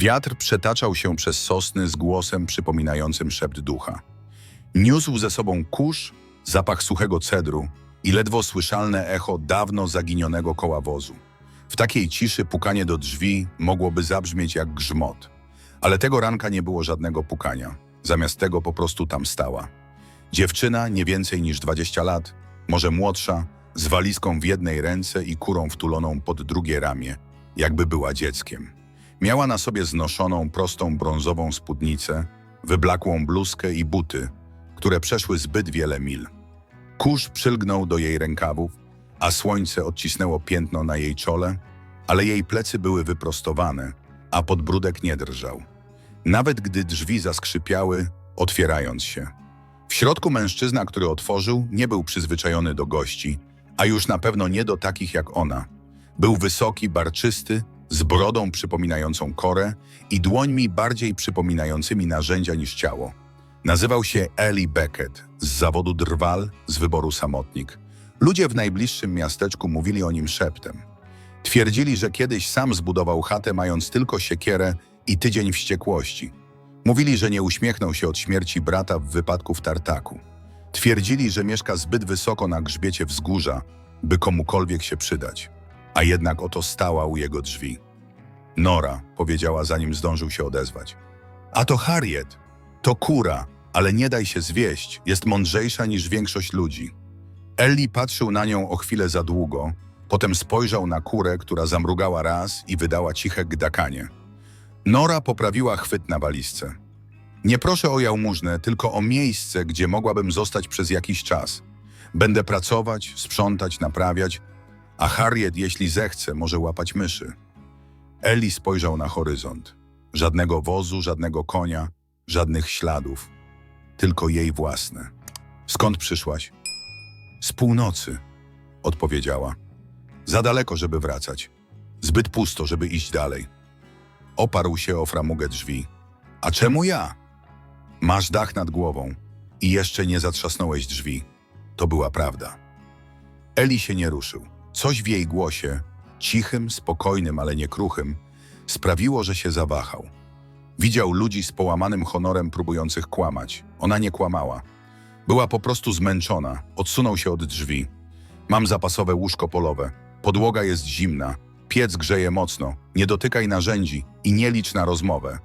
Wiatr przetaczał się przez sosny z głosem przypominającym szept ducha. Niósł ze sobą kurz, zapach suchego cedru i ledwo słyszalne echo dawno zaginionego koła wozu. W takiej ciszy pukanie do drzwi mogłoby zabrzmieć jak grzmot. Ale tego ranka nie było żadnego pukania. Zamiast tego po prostu tam stała. Dziewczyna, nie więcej niż 20 lat, może młodsza, z walizką w jednej ręce i kurą wtuloną pod drugie ramię, jakby była dzieckiem. Miała na sobie znoszoną, prostą brązową spódnicę, wyblakłą bluzkę i buty, które przeszły zbyt wiele mil. Kurz przylgnął do jej rękawów, a słońce odcisnęło piętno na jej czole, ale jej plecy były wyprostowane, a podbródek nie drżał. Nawet gdy drzwi zaskrzypiały, otwierając się. W środku mężczyzna, który otworzył, nie był przyzwyczajony do gości, a już na pewno nie do takich jak ona. Był wysoki, barczysty, z brodą przypominającą korę i dłońmi bardziej przypominającymi narzędzia niż ciało. Nazywał się Eli Beckett, z zawodu drwal, z wyboru samotnik. Ludzie w najbliższym miasteczku mówili o nim szeptem. Twierdzili, że kiedyś sam zbudował chatę mając tylko siekierę i tydzień wściekłości. Mówili, że nie uśmiechnął się od śmierci brata w wypadku w tartaku. Twierdzili, że mieszka zbyt wysoko na grzbiecie wzgórza, by komukolwiek się przydać. A jednak oto stała u jego drzwi. Nora, powiedziała zanim zdążył się odezwać. A to Harriet. To kura, ale nie daj się zwieść, jest mądrzejsza niż większość ludzi. Ellie patrzył na nią o chwilę za długo, potem spojrzał na kurę, która zamrugała raz i wydała ciche gdakanie. Nora poprawiła chwyt na walizce. Nie proszę o jałmużnę, tylko o miejsce, gdzie mogłabym zostać przez jakiś czas. Będę pracować, sprzątać, naprawiać, a Harriet, jeśli zechce, może łapać myszy. Eli spojrzał na horyzont. Żadnego wozu, żadnego konia, żadnych śladów. Tylko jej własne. Skąd przyszłaś? Z północy, odpowiedziała. Za daleko, żeby wracać. Zbyt pusto, żeby iść dalej. Oparł się o framugę drzwi. A czemu ja? Masz dach nad głową i jeszcze nie zatrzasnąłeś drzwi. To była prawda. Eli się nie ruszył. Coś w jej głosie, cichym, spokojnym, ale nie kruchym, sprawiło, że się zawahał. Widział ludzi z połamanym honorem próbujących kłamać. Ona nie kłamała. Była po prostu zmęczona. Odsunął się od drzwi. Mam zapasowe łóżko polowe. Podłoga jest zimna. Piec grzeje mocno. Nie dotykaj narzędzi i nie licz na rozmowę.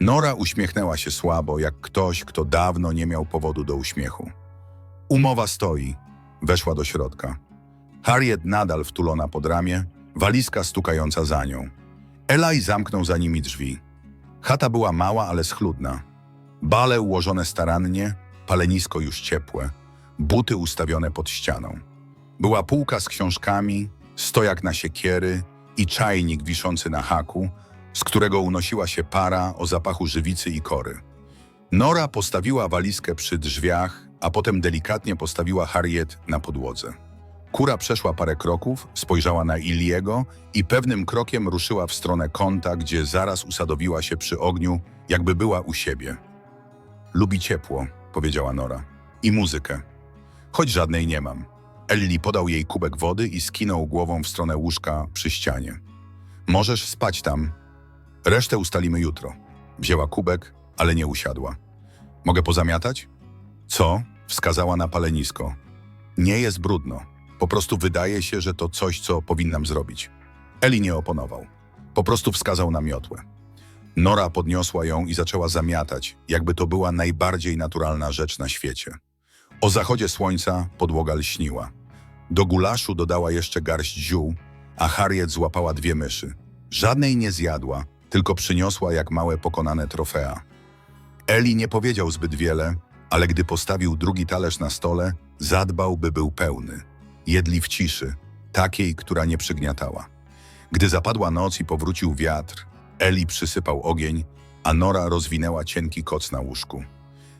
Nora uśmiechnęła się słabo, jak ktoś, kto dawno nie miał powodu do uśmiechu. Umowa stoi. Weszła do środka. Harriet nadal wtulona pod ramię, walizka stukająca za nią. Eli zamknął za nimi drzwi. Chata była mała, ale schludna. Bale ułożone starannie, palenisko już ciepłe, buty ustawione pod ścianą. Była półka z książkami, stojak na siekiery i czajnik wiszący na haku, z którego unosiła się para o zapachu żywicy i kory. Nora postawiła walizkę przy drzwiach, a potem delikatnie postawiła Harriet na podłodze. Kura przeszła parę kroków, spojrzała na Iliego i pewnym krokiem ruszyła w stronę kąta, gdzie zaraz usadowiła się przy ogniu, jakby była u siebie. Lubi ciepło, powiedziała Nora. I muzykę. Choć żadnej nie mam. Ellie podał jej kubek wody i skinął głową w stronę łóżka przy ścianie. Możesz spać tam. Resztę ustalimy jutro. Wzięła kubek, ale nie usiadła. Mogę pozamiatać? Co? Wskazała na palenisko. Nie jest brudno. Po prostu wydaje się, że to coś, co powinnam zrobić. Eli nie oponował. Po prostu wskazał na miotłę. Nora podniosła ją i zaczęła zamiatać, jakby to była najbardziej naturalna rzecz na świecie. O zachodzie słońca podłoga lśniła. Do gulaszu dodała jeszcze garść ziół, a Harriet złapała dwie myszy. Żadnej nie zjadła, tylko przyniosła jak małe pokonane trofea. Eli nie powiedział zbyt wiele, ale gdy postawił drugi talerz na stole, zadbał, by był pełny. Jedli w ciszy, takiej, która nie przygniatała. Gdy zapadła noc i powrócił wiatr, Eli przysypał ogień, a Nora rozwinęła cienki koc na łóżku.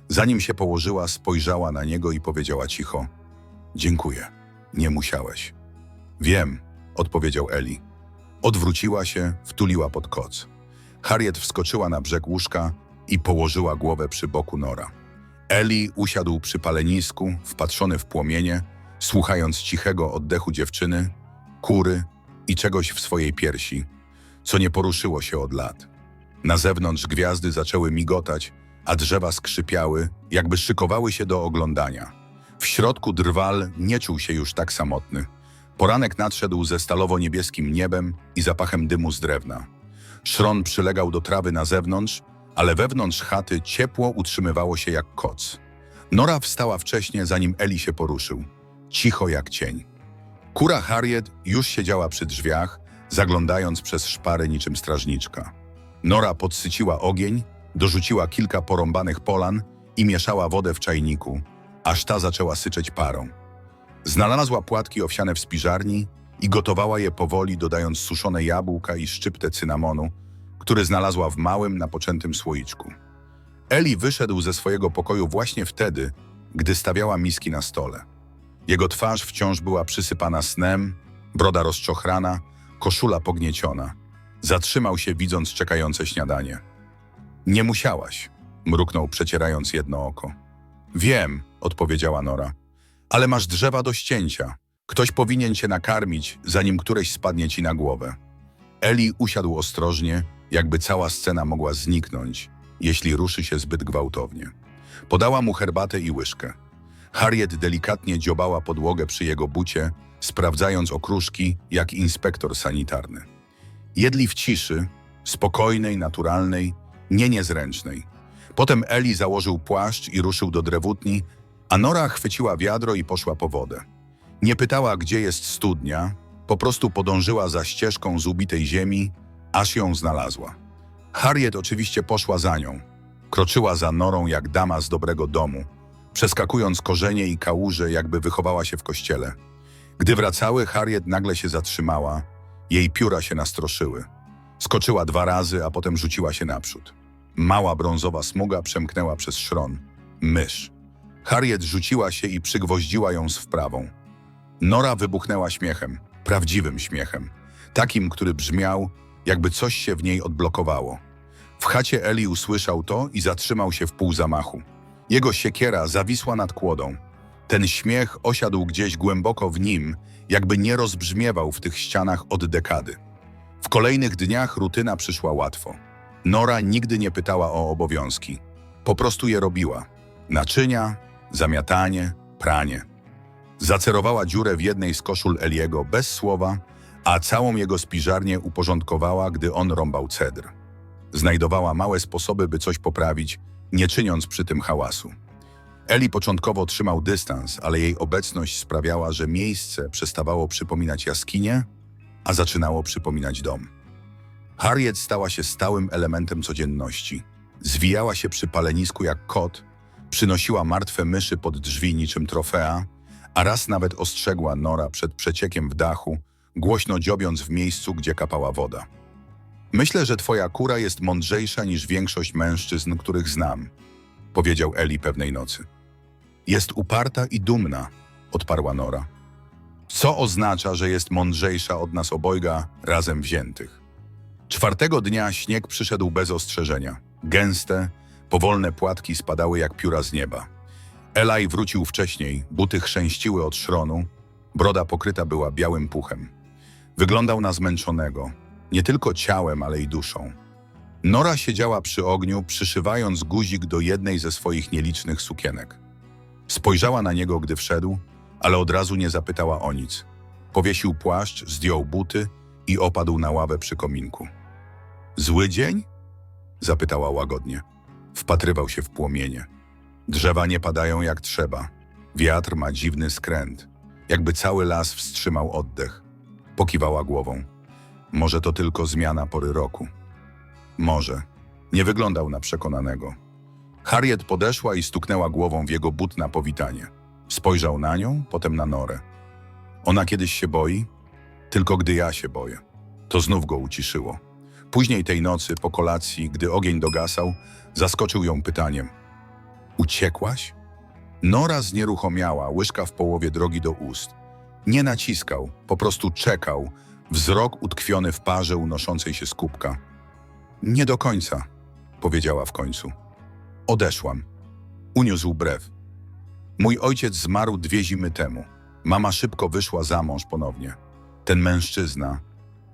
Zanim się położyła, spojrzała na niego i powiedziała cicho: Dziękuję, nie musiałeś. Wiem, odpowiedział Eli. Odwróciła się, wtuliła pod koc. Harriet wskoczyła na brzeg łóżka i położyła głowę przy boku Nora. Eli usiadł przy palenisku, wpatrzony w płomienie, słuchając cichego oddechu dziewczyny, kury i czegoś w swojej piersi, co nie poruszyło się od lat. Na zewnątrz gwiazdy zaczęły migotać, a drzewa skrzypiały, jakby szykowały się do oglądania. W środku drwal nie czuł się już tak samotny. Poranek nadszedł ze stalowo-niebieskim niebem i zapachem dymu z drewna. Szron przylegał do trawy na zewnątrz, ale wewnątrz chaty ciepło utrzymywało się jak koc. Nora wstała wcześnie, zanim Eli się poruszył. Cicho jak cień. Kura Harriet już siedziała przy drzwiach, zaglądając przez szpary niczym strażniczka. Nora podsyciła ogień, dorzuciła kilka porąbanych polan i mieszała wodę w czajniku, aż ta zaczęła syczeć parą. Znalazła płatki owsiane w spiżarni i gotowała je powoli, dodając suszone jabłka i szczyptę cynamonu, który znalazła w małym, napoczętym słoiczku. Eli wyszedł ze swojego pokoju właśnie wtedy, gdy stawiała miski na stole. Jego twarz wciąż była przysypana snem, broda rozczochrana, koszula pognieciona. Zatrzymał się, widząc czekające śniadanie. Nie musiałaś, mruknął, przecierając jedno oko. Wiem, odpowiedziała Nora, ale masz drzewa do ścięcia. Ktoś powinien cię nakarmić, zanim któreś spadnie ci na głowę. Eli usiadł ostrożnie, jakby cała scena mogła zniknąć, jeśli ruszy się zbyt gwałtownie. Podała mu herbatę i łyżkę. Harriet delikatnie dziobała podłogę przy jego bucie, sprawdzając okruszki jak inspektor sanitarny. Jedli w ciszy, spokojnej, naturalnej, nie niezręcznej. Potem Eli założył płaszcz i ruszył do drewutni, a Nora chwyciła wiadro i poszła po wodę. Nie pytała, gdzie jest studnia, po prostu podążyła za ścieżką z ubitej ziemi, aż ją znalazła. Harriet oczywiście poszła za nią. Kroczyła za Norą jak dama z dobrego domu, przeskakując korzenie i kałuże, jakby wychowała się w kościele. Gdy wracały, Harriet nagle się zatrzymała, jej pióra się nastroszyły. Skoczyła dwa razy, a potem rzuciła się naprzód. Mała brązowa smuga przemknęła przez szron. Mysz. Harriet rzuciła się i przygwoździła ją z wprawą. Nora wybuchnęła śmiechem, prawdziwym śmiechem, takim, który brzmiał, jakby coś się w niej odblokowało. W chacie Eli usłyszał to i zatrzymał się w pół zamachu. Jego siekiera zawisła nad kłodą. Ten śmiech osiadł gdzieś głęboko w nim, jakby nie rozbrzmiewał w tych ścianach od dekady. W kolejnych dniach rutyna przyszła łatwo. Nora nigdy nie pytała o obowiązki. Po prostu je robiła. Naczynia, zamiatanie, pranie. Zacerowała dziurę w jednej z koszul Eliego bez słowa, a całą jego spiżarnię uporządkowała, gdy on rąbał cedr. Znajdowała małe sposoby, by coś poprawić, nie czyniąc przy tym hałasu. Eli początkowo trzymał dystans, ale jej obecność sprawiała, że miejsce przestawało przypominać jaskinię, a zaczynało przypominać dom. Harriet stała się stałym elementem codzienności. Zwijała się przy palenisku jak kot, przynosiła martwe myszy pod drzwi niczym trofea, a raz nawet ostrzegła Nora przed przeciekiem w dachu, głośno dziobiąc w miejscu, gdzie kapała woda. Myślę, że twoja kura jest mądrzejsza niż większość mężczyzn, których znam, powiedział Eli pewnej nocy. Jest uparta i dumna, odparła Nora. Co oznacza, że jest mądrzejsza od nas obojga razem wziętych? Czwartego dnia śnieg przyszedł bez ostrzeżenia. Gęste, powolne płatki spadały jak pióra z nieba. Elaj wrócił wcześniej, buty chrzęściły od szronu, broda pokryta była białym puchem. Wyglądał na zmęczonego, nie tylko ciałem, ale i duszą. Nora siedziała przy ogniu, przyszywając guzik do jednej ze swoich nielicznych sukienek. Spojrzała na niego, gdy wszedł, ale od razu nie zapytała o nic. Powiesił płaszcz, zdjął buty i opadł na ławę przy kominku. Zły dzień? Zapytała łagodnie. Wpatrywał się w płomienie. Drzewa nie padają jak trzeba. Wiatr ma dziwny skręt. Jakby cały las wstrzymał oddech. Pokiwała głową. Może to tylko zmiana pory roku. Może. Nie wyglądał na przekonanego. Harriet podeszła i stuknęła głową w jego but na powitanie. Spojrzał na nią, potem na Norę. Ona kiedyś się boi? Tylko gdy ja się boję. To znów go uciszyło. Później tej nocy, po kolacji, gdy ogień dogasał, zaskoczył ją pytaniem. Uciekłaś? Nora znieruchomiała, łyżka w połowie drogi do ust. Nie naciskał, po prostu czekał, wzrok utkwiony w parze unoszącej się z kubka. Nie do końca, powiedziała w końcu. Odeszłam. Uniósł brew. Mój ojciec zmarł dwie zimy temu. Mama szybko wyszła za mąż ponownie. Ten mężczyzna,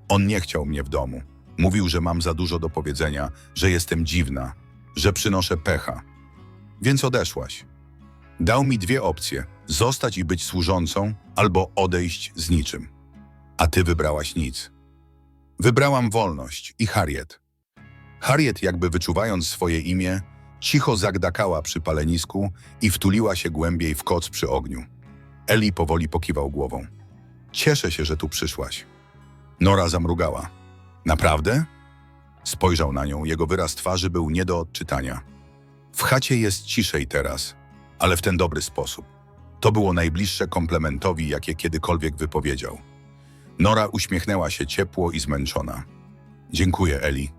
on nie chciał mnie w domu. Mówił, że mam za dużo do powiedzenia, że jestem dziwna, że przynoszę pecha. Więc odeszłaś. Dał mi dwie opcje: zostać i być służącą, albo odejść z niczym. A ty wybrałaś nic. Wybrałam wolność i Harriet. Harriet, jakby wyczuwając swoje imię, cicho zagdakała przy palenisku i wtuliła się głębiej w koc przy ogniu. Eli powoli pokiwał głową. Cieszę się, że tu przyszłaś. Nora zamrugała. Naprawdę? Spojrzał na nią, jego wyraz twarzy był nie do odczytania. W chacie jest ciszej teraz, ale w ten dobry sposób. To było najbliższe komplementowi, jakie kiedykolwiek wypowiedział. Nora uśmiechnęła się ciepło i zmęczona. Dziękuję, Eli.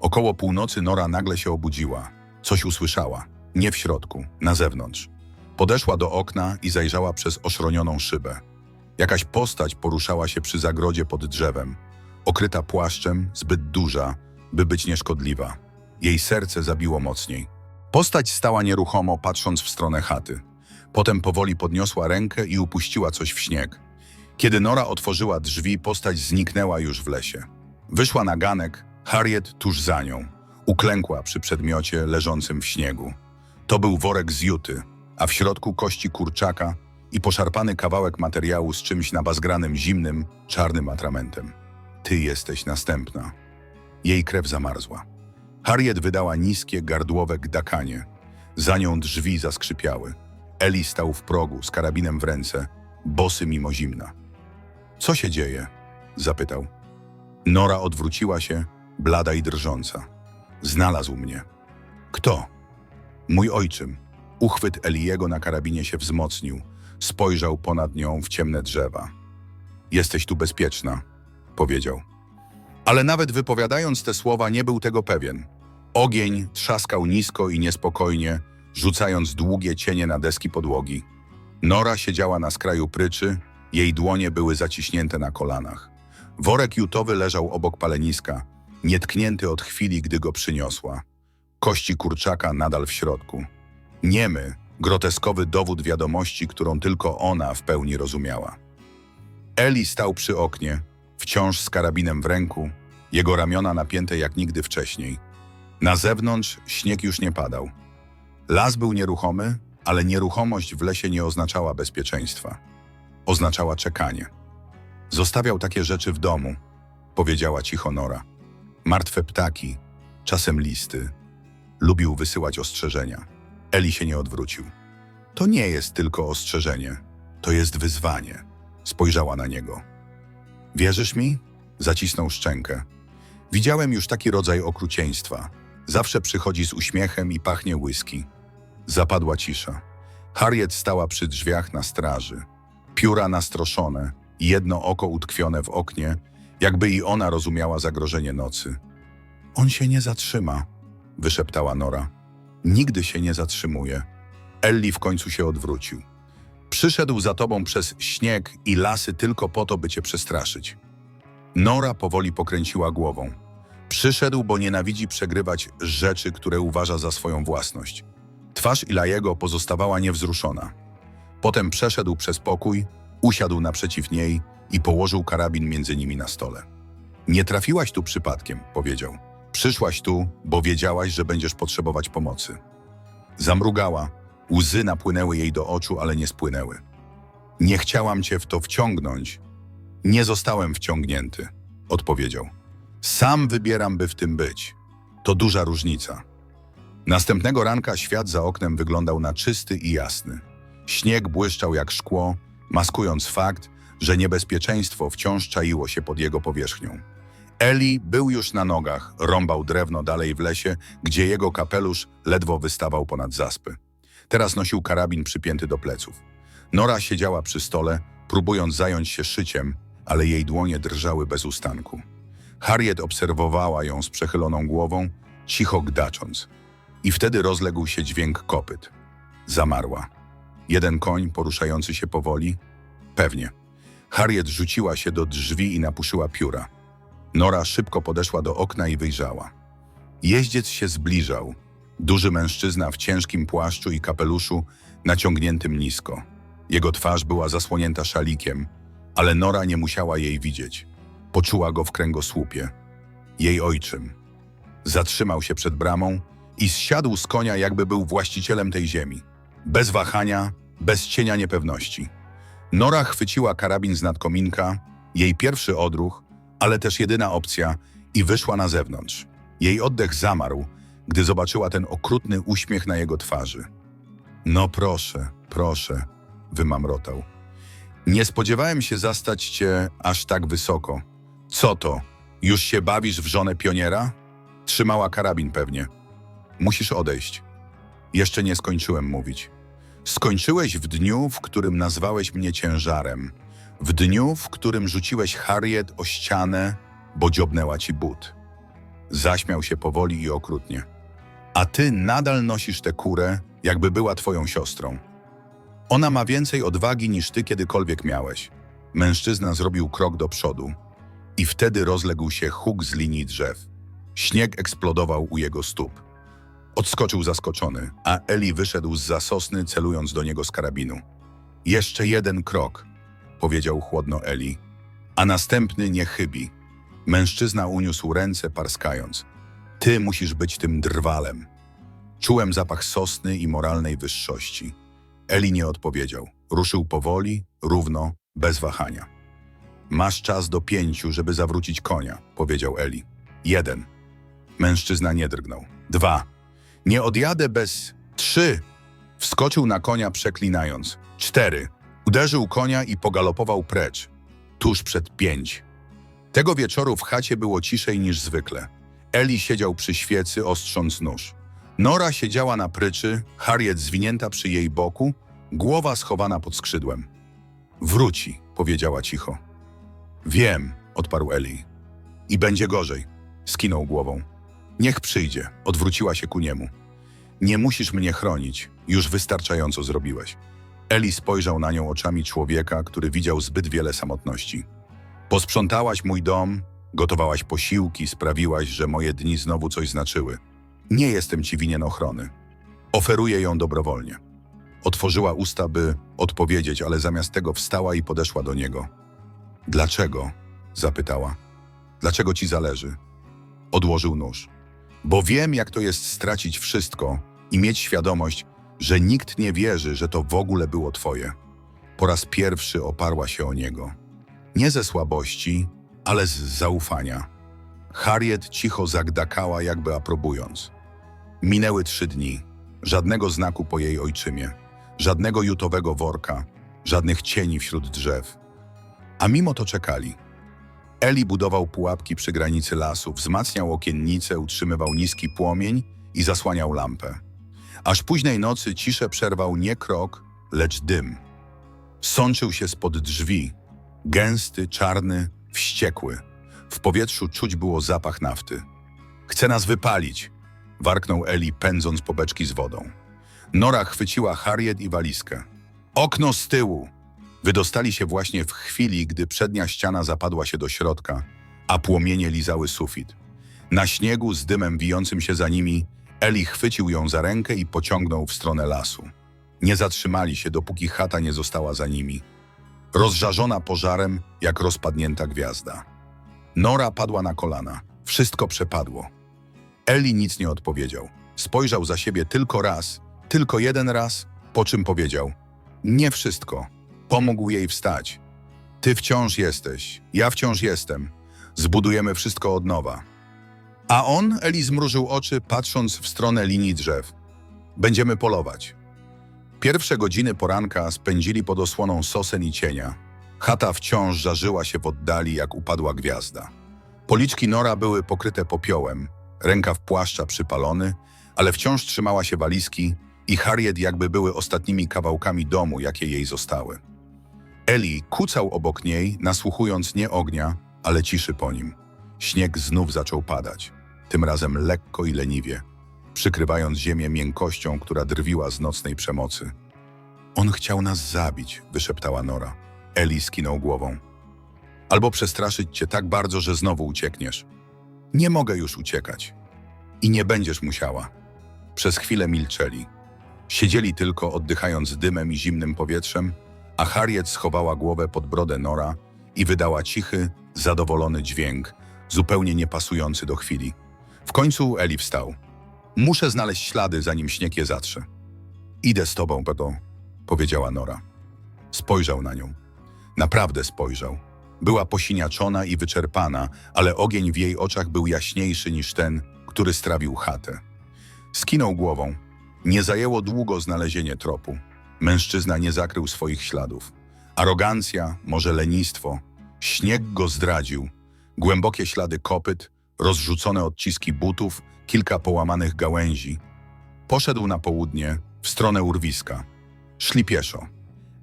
Około północy Nora nagle się obudziła. Coś usłyszała. Nie w środku, na zewnątrz. Podeszła do okna i zajrzała przez oszronioną szybę. Jakaś postać poruszała się przy zagrodzie pod drzewem. Okryta płaszczem, zbyt duża, by być nieszkodliwa. Jej serce zabiło mocniej. Postać stała nieruchomo, patrząc w stronę chaty. Potem powoli podniosła rękę i upuściła coś w śnieg. Kiedy Nora otworzyła drzwi, postać zniknęła już w lesie. Wyszła na ganek, Harriet tuż za nią. Uklękła przy przedmiocie leżącym w śniegu. To był worek z juty, a w środku kości kurczaka i poszarpany kawałek materiału z czymś nabazgranym zimnym, czarnym atramentem. Ty jesteś następna. Jej krew zamarzła. Harriet wydała niskie, gardłowe gdakanie. Za nią drzwi zaskrzypiały. Eli stał w progu z karabinem w ręce, bosy mimo zimna. Co się dzieje? zapytał. Nora odwróciła się, blada i drżąca. Znalazł mnie. Kto? Mój ojczym. Uchwyt Eliego na karabinie się wzmocnił. Spojrzał ponad nią w ciemne drzewa. Jesteś tu bezpieczna, powiedział. Ale nawet wypowiadając te słowa, nie był tego pewien. Ogień trzaskał nisko i niespokojnie, rzucając długie cienie na deski podłogi. Nora siedziała na skraju pryczy, jej dłonie były zaciśnięte na kolanach. Worek jutowy leżał obok paleniska, nietknięty od chwili, gdy go przyniosła. Kości kurczaka nadal w środku. Niemy, groteskowy dowód wiadomości, którą tylko ona w pełni rozumiała. Eli stał przy oknie, wciąż z karabinem w ręku, jego ramiona napięte jak nigdy wcześniej. Na zewnątrz śnieg już nie padał. Las był nieruchomy, ale nieruchomość w lesie nie oznaczała bezpieczeństwa. Oznaczała czekanie. Zostawiał takie rzeczy w domu, powiedziała cicho Nora. Martwe ptaki, czasem listy. Lubił wysyłać ostrzeżenia. Eli się nie odwrócił. To nie jest tylko ostrzeżenie, to jest wyzwanie. Spojrzała na niego. Wierzysz mi? Zacisnął szczękę. Widziałem już taki rodzaj okrucieństwa. Zawsze przychodzi z uśmiechem i pachnie whisky. Zapadła cisza. Harriet stała przy drzwiach na straży. Pióra nastroszone, jedno oko utkwione w oknie, jakby i ona rozumiała zagrożenie nocy. On się nie zatrzyma, wyszeptała Nora. Nigdy się nie zatrzymuje. Ellie w końcu się odwrócił. Przyszedł za tobą przez śnieg i lasy tylko po to, by cię przestraszyć. Nora powoli pokręciła głową. Przyszedł, bo nienawidzi przegrywać rzeczy, które uważa za swoją własność. Twarz Ilajego pozostawała niewzruszona. Potem przeszedł przez pokój, usiadł naprzeciw niej i położył karabin między nimi na stole. Nie trafiłaś tu przypadkiem, powiedział. Przyszłaś tu, bo wiedziałaś, że będziesz potrzebować pomocy. Zamrugała, łzy napłynęły jej do oczu, ale nie spłynęły. Nie chciałam cię w to wciągnąć. Nie zostałem wciągnięty, odpowiedział. Sam wybieram, by w tym być. To duża różnica. Następnego ranka świat za oknem wyglądał na czysty i jasny. Śnieg błyszczał jak szkło, maskując fakt, że niebezpieczeństwo wciąż czaiło się pod jego powierzchnią. Eli był już na nogach, rąbał drewno dalej w lesie, gdzie jego kapelusz ledwo wystawał ponad zaspy. Teraz nosił karabin przypięty do pleców. Nora siedziała przy stole, próbując zająć się szyciem, ale jej dłonie drżały bez ustanku. Harriet obserwowała ją z przechyloną głową, cicho gdacząc. I wtedy rozległ się dźwięk kopyt. Zamarła. Jeden koń poruszający się powoli? Pewnie. Harriet rzuciła się do drzwi i napuszyła pióra. Nora szybko podeszła do okna i wyjrzała. Jeździec się zbliżał. Duży mężczyzna w ciężkim płaszczu i kapeluszu, naciągniętym nisko. Jego twarz była zasłonięta szalikiem, ale Nora nie musiała jej widzieć. Poczuła go w kręgosłupie. jej ojczym. Zatrzymał się przed bramą i zsiadł z konia, jakby był właścicielem tej ziemi. Bez wahania, bez cienia niepewności. Nora chwyciła karabin z nadkominka, jej pierwszy odruch, ale też jedyna opcja, i wyszła na zewnątrz. Jej oddech zamarł, gdy zobaczyła ten okrutny uśmiech na jego twarzy. No proszę, proszę, wymamrotał. Nie spodziewałem się zastać cię aż tak wysoko. Co to? Już się bawisz w żonę pioniera? Trzymała karabin pewnie. Musisz odejść. Jeszcze nie skończyłem mówić. Skończyłeś w dniu, w którym nazwałeś mnie ciężarem. W dniu, w którym rzuciłeś Harriet o ścianę, bo dziobnęła ci but. Zaśmiał się powoli i okrutnie. A ty nadal nosisz tę kurę, jakby była twoją siostrą. Ona ma więcej odwagi niż ty kiedykolwiek miałeś. Mężczyzna zrobił krok do przodu i wtedy rozległ się huk z linii drzew. Śnieg eksplodował u jego stóp. Odskoczył zaskoczony, a Eli wyszedł z zasosny, celując do niego z karabinu. Jeszcze jeden krok, powiedział chłodno Eli, a następny nie chybi. Mężczyzna uniósł ręce, parskając. Ty musisz być tym drwalem. Czułem zapach sosny i moralnej wyższości. Eli nie odpowiedział. Ruszył powoli, równo, bez wahania. Masz czas do pięciu, żeby zawrócić konia, powiedział Eli. Jeden. Mężczyzna nie drgnął. Dwa. Nie odjadę bez... Trzy. Wskoczył na konia przeklinając. Cztery. Uderzył konia i pogalopował precz. Tuż przed pięć. Tego wieczoru w chacie było ciszej niż zwykle. Eli siedział przy świecy, ostrząc nóż. Nora siedziała na pryczy, Harriet zwinięta przy jej boku, głowa schowana pod skrzydłem. Wróci, powiedziała cicho. Wiem, odparł Eli. I będzie gorzej, skinął głową. Niech przyjdzie, odwróciła się ku niemu. Nie musisz mnie chronić, już wystarczająco zrobiłeś. Eli spojrzał na nią oczami człowieka, który widział zbyt wiele samotności. Posprzątałaś mój dom, gotowałaś posiłki, sprawiłaś, że moje dni znowu coś znaczyły. Nie jestem ci winien ochrony. Oferuję ją dobrowolnie. Otworzyła usta, by odpowiedzieć, ale zamiast tego wstała i podeszła do niego. Dlaczego? zapytała. Dlaczego ci zależy? Odłożył nóż. Bo wiem, jak to jest stracić wszystko i mieć świadomość, że nikt nie wierzy, że to w ogóle było twoje. Po raz pierwszy oparła się o niego. Nie ze słabości, ale z zaufania. Harriet cicho zagdakała, jakby aprobując. Minęły trzy dni. Żadnego znaku po jej ojczymie. Żadnego jutowego worka. Żadnych cieni wśród drzew. A mimo to czekali. Eli budował pułapki przy granicy lasu, wzmacniał okiennice, utrzymywał niski płomień i zasłaniał lampę. Aż późnej nocy ciszę przerwał nie krok, lecz dym. Sączył się spod drzwi, gęsty, czarny, wściekły. W powietrzu czuć było zapach nafty. Chce nas wypalić, warknął Eli, pędząc po beczki z wodą. Nora chwyciła Harriet i walizkę. Okno z tyłu! Wydostali się właśnie w chwili, gdy przednia ściana zapadła się do środka, a płomienie lizały sufit. Na śniegu z dymem wijącym się za nimi, Eli chwycił ją za rękę i pociągnął w stronę lasu. Nie zatrzymali się, dopóki chata nie została za nimi. Rozżarzona pożarem, jak rozpadnięta gwiazda. Nora padła na kolana. Wszystko przepadło. Eli nic nie odpowiedział. Spojrzał za siebie tylko raz, tylko jeden raz, po czym powiedział: Nie wszystko. Pomógł jej wstać. Ty wciąż jesteś, ja wciąż jestem. Zbudujemy wszystko od nowa. A on, Eli zmrużył oczy, patrząc w stronę linii drzew. Będziemy polować. Pierwsze godziny poranka spędzili pod osłoną sosen i cienia. Chata wciąż żarzyła się w oddali, jak upadła gwiazda. Policzki Nora były pokryte popiołem, rękaw płaszcza przypalony, ale wciąż trzymała się walizki i Harriet jakby były ostatnimi kawałkami domu, jakie jej zostały. Eli kucał obok niej, nasłuchując nie ognia, ale ciszy po nim. Śnieg znów zaczął padać, tym razem lekko i leniwie, przykrywając ziemię miękkością, która drwiła z nocnej przemocy. On chciał nas zabić, wyszeptała Nora. Eli skinął głową. Albo przestraszyć cię tak bardzo, że znowu uciekniesz. Nie mogę już uciekać. I nie będziesz musiała. Przez chwilę milczeli. Siedzieli tylko, oddychając dymem i zimnym powietrzem, a Harriet schowała głowę pod brodę Nora i wydała cichy, zadowolony dźwięk, zupełnie niepasujący do chwili. W końcu Eli wstał. Muszę znaleźć ślady, zanim śnieg je zatrze. Idę z tobą, Peto, powiedziała Nora. Spojrzał na nią. Naprawdę spojrzał. Była posiniaczona i wyczerpana, ale ogień w jej oczach był jaśniejszy niż ten, który strawił chatę. Skinął głową. Nie zajęło długo znalezienie tropu. Mężczyzna nie zakrył swoich śladów. Arogancja, może lenistwo. Śnieg go zdradził. Głębokie ślady kopyt, rozrzucone odciski butów, kilka połamanych gałęzi. Poszedł na południe, w stronę urwiska. Szli pieszo.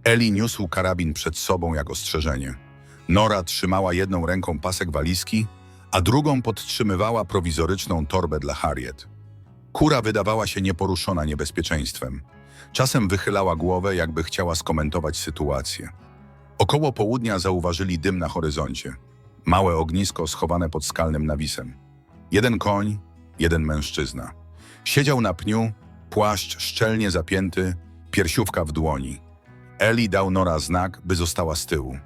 Eli niósł karabin przed sobą jak ostrzeżenie. Nora trzymała jedną ręką pasek walizki, a drugą podtrzymywała prowizoryczną torbę dla Harriet. Kura wydawała się nieporuszona niebezpieczeństwem. Czasem wychylała głowę, jakby chciała skomentować sytuację. Około południa zauważyli dym na horyzoncie. Małe ognisko schowane pod skalnym nawisem. Jeden koń, jeden mężczyzna. Siedział na pniu, płaszcz szczelnie zapięty, piersiówka w dłoni. Eli dał Nora znak, by została z tyłu.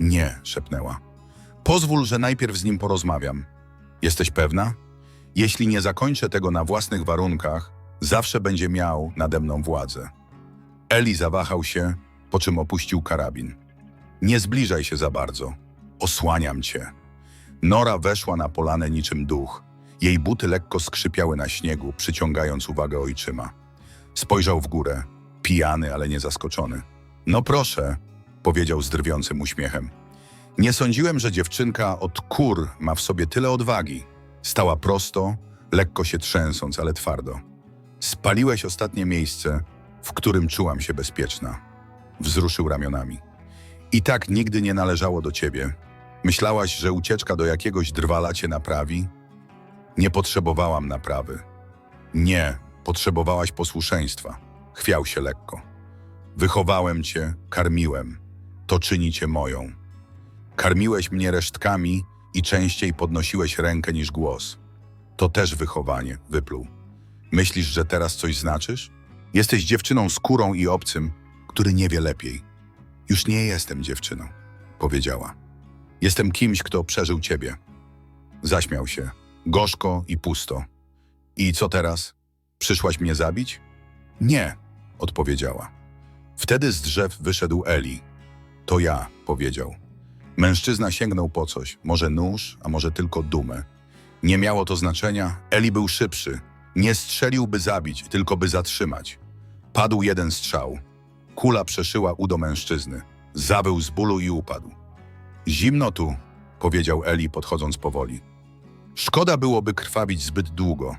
Nie, szepnęła. Pozwól, że najpierw z nim porozmawiam. Jesteś pewna? Jeśli nie zakończę tego na własnych warunkach, zawsze będzie miał nade mną władzę. Eli zawahał się, po czym opuścił karabin. Nie zbliżaj się za bardzo. Osłaniam cię. Nora weszła na polanę niczym duch. Jej buty lekko skrzypiały na śniegu, przyciągając uwagę ojczyma. Spojrzał w górę, pijany, ale nie zaskoczony. No proszę, powiedział z drwiącym uśmiechem. Nie sądziłem, że dziewczynka od kur ma w sobie tyle odwagi. Stała prosto, lekko się trzęsąc, ale twardo. Spaliłeś ostatnie miejsce, w którym czułam się bezpieczna. Wzruszył ramionami. I tak nigdy nie należało do ciebie. Myślałaś, że ucieczka do jakiegoś drwala cię naprawi? Nie potrzebowałam naprawy. Nie, potrzebowałaś posłuszeństwa. Chwiał się lekko. Wychowałem cię, karmiłem. To czyni cię moją. Karmiłeś mnie resztkami i częściej podnosiłeś rękę niż głos. To też wychowanie, wypluł. Myślisz, że teraz coś znaczysz? Jesteś dziewczyną skórą i obcym, który nie wie lepiej. Już nie jestem dziewczyną, powiedziała. Jestem kimś, kto przeżył ciebie. Zaśmiał się, gorzko i pusto. I co teraz? Przyszłaś mnie zabić? Nie, odpowiedziała. Wtedy z drzew wyszedł Eli. To ja, powiedział. Mężczyzna sięgnął po coś, może nóż, a może tylko dumę. Nie miało to znaczenia, Eli był szybszy. Nie strzelił, by zabić, tylko by zatrzymać. Padł jeden strzał. Kula przeszyła udo mężczyzny. Zawył z bólu i upadł. Zimno tu, powiedział Eli, podchodząc powoli. Szkoda byłoby krwawić zbyt długo.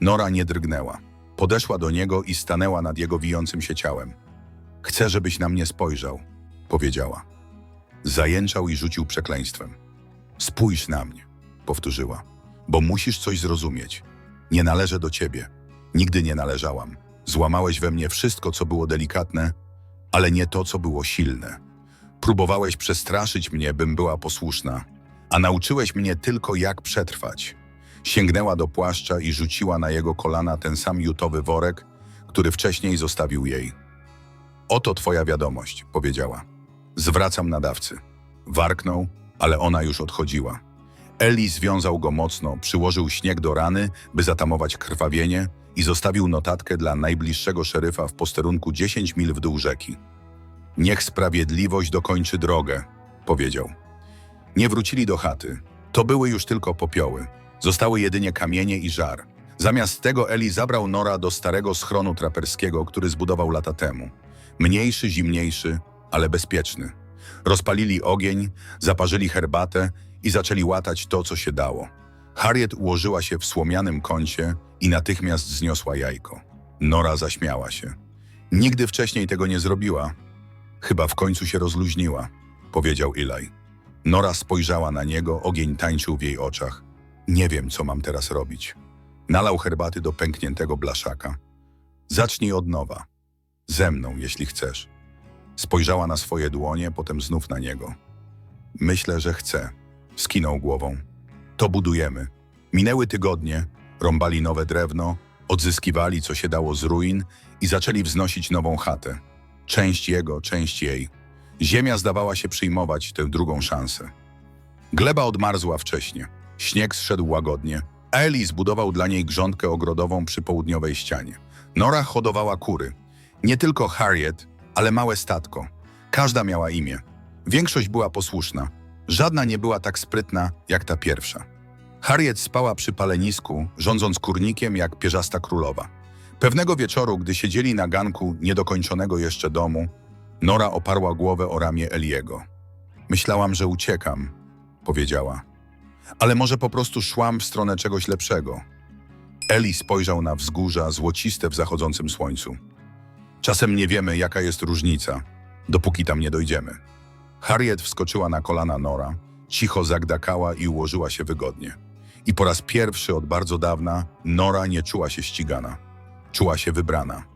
Nora nie drgnęła. Podeszła do niego i stanęła nad jego wijącym się ciałem. Chcę, żebyś na mnie spojrzał, powiedziała. Zajęczał i rzucił przekleństwem. Spójrz na mnie, powtórzyła, bo musisz coś zrozumieć. Nie należę do ciebie. Nigdy nie należałam. Złamałeś we mnie wszystko, co było delikatne, ale nie to, co było silne. Próbowałeś przestraszyć mnie, bym była posłuszna, a nauczyłeś mnie tylko, jak przetrwać. Sięgnęła do płaszcza i rzuciła na jego kolana ten sam jutowy worek, który wcześniej zostawił jej. Oto twoja wiadomość, powiedziała. Zwracam nadawcy. Warknął, ale ona już odchodziła. Eli związał go mocno, przyłożył śnieg do rany, by zatamować krwawienie i zostawił notatkę dla najbliższego szeryfa w posterunku 10 mil w dół rzeki. Niech sprawiedliwość dokończy drogę, powiedział. Nie wrócili do chaty. To były już tylko popioły. Zostały jedynie kamienie i żar. Zamiast tego Eli zabrał Nora do starego schronu traperskiego, który zbudował lata temu. Mniejszy, zimniejszy, ale bezpieczny. Rozpalili ogień, zaparzyli herbatę i zaczęli łatać to, co się dało. Harriet ułożyła się w słomianym kącie i natychmiast zniosła jajko. Nora zaśmiała się. Nigdy wcześniej tego nie zrobiła. Chyba w końcu się rozluźniła, powiedział Eli. Nora spojrzała na niego, ogień tańczył w jej oczach. Nie wiem, co mam teraz robić. Nalał herbaty do pękniętego blaszaka. Zacznij od nowa. Ze mną, jeśli chcesz. Spojrzała na swoje dłonie, potem znów na niego. Myślę, że chcę. Skinął głową. To budujemy. Minęły tygodnie, rąbali nowe drewno, odzyskiwali, co się dało z ruin i zaczęli wznosić nową chatę. Część jego, część jej. Ziemia zdawała się przyjmować tę drugą szansę. Gleba odmarzła wcześnie. Śnieg zszedł łagodnie. Eli zbudował dla niej grządkę ogrodową przy południowej ścianie. Nora hodowała kury. Nie tylko Harriet, ale małe statko. Każda miała imię. Większość była posłuszna. Żadna nie była tak sprytna jak ta pierwsza. Harriet spała przy palenisku, rządząc kurnikiem jak pierzasta królowa. Pewnego wieczoru, gdy siedzieli na ganku niedokończonego jeszcze domu, Nora oparła głowę o ramię Eliego. Myślałam, że uciekam, powiedziała. Ale może po prostu szłam w stronę czegoś lepszego. Eli spojrzał na wzgórza złociste w zachodzącym słońcu. Czasem nie wiemy, jaka jest różnica, dopóki tam nie dojdziemy. Harriet wskoczyła na kolana Nora, cicho zagdakała i ułożyła się wygodnie. I po raz pierwszy od bardzo dawna Nora nie czuła się ścigana. Czuła się wybrana.